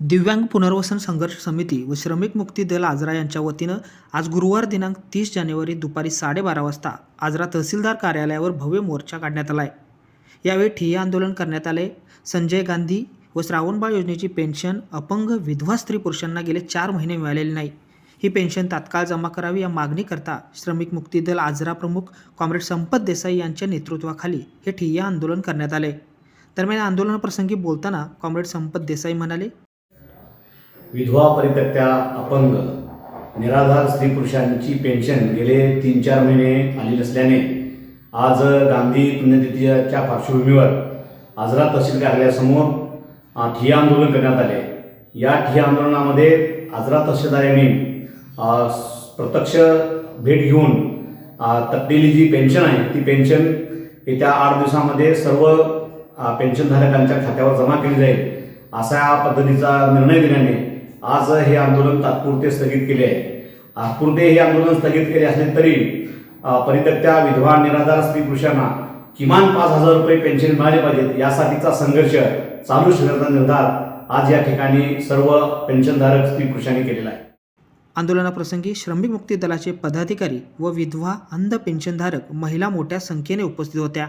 दिव्यांग पुनर्वसन संघर्ष समिती व श्रमिक मुक्ती दल आजरा यांच्या वतीनं आज गुरुवार दिनांक तीस जानेवारी दुपारी साडेबारा वाजता आजरा तहसीलदार कार्यालयावर भव्य मोर्चा काढण्यात आला आहे यावेळी ठिय्या आंदोलन करण्यात आले. संजय गांधी व श्रावणबाळ योजनेची पेन्शन अपंग विधवा स्त्री पुरुषांना गेले चार महिने मिळालेली नाही. ही पेन्शन तात्काळ जमा करावी या मागणीकरता श्रमिक मुक्ती दल आजरा प्रमुख कॉम्रेड संपत देसाई यांच्या नेतृत्वाखाली हे ठिय्या आंदोलन करण्यात आले. दरम्यान या आंदोलनाप्रसंगी बोलताना कॉम्रेड संपत देसाई म्हणाले विधवा परित्यक्त्या अपंग निराधार स्त्री पुरुषांची पेन्शन गेले तीन चार महिने आली नसल्याने आज गांधी पुण्यतिथीच्या पार्श्वभूमीवर आजरा तहसील कार्यालयासमोर ठिय्या आंदोलन करण्यात आले. या ठिय्या आंदोलनामध्ये आजरा तहसीलदारांनी प्रत्यक्ष भेट घेऊन अ, तटलेली जी पेन्शन आहे ती पेन्शन येत्या आठ दिवसामध्ये सर्व पेन्शनधारकांच्या खात्यावर जमा केली जाईल असा पद्धतीचा निर्णय दिल्याने आज हे आंदोलन तात्पुरते स्थगित केले आहे. तात्पुरते हे आंदोलन स्थगित केले असले तरी परित्यक्त्या विधवा निराधार स्त्री पुरुषांना किमान पाच हजार रुपये पेन्शन मिळाले पाहिजेत यासाठीचा संघर्ष चालू शकण्याचा निर्धार आज या ठिकाणी सर्व पेन्शनधारक स्त्री पुरुषांनी केलेला आहे. आंदोलनाप्रसंगी श्रमिक मुक्ती दलाचे पदाधिकारी व विधवा अंध पेन्शनधारक महिला मोठ्या संख्येने उपस्थित होत्या.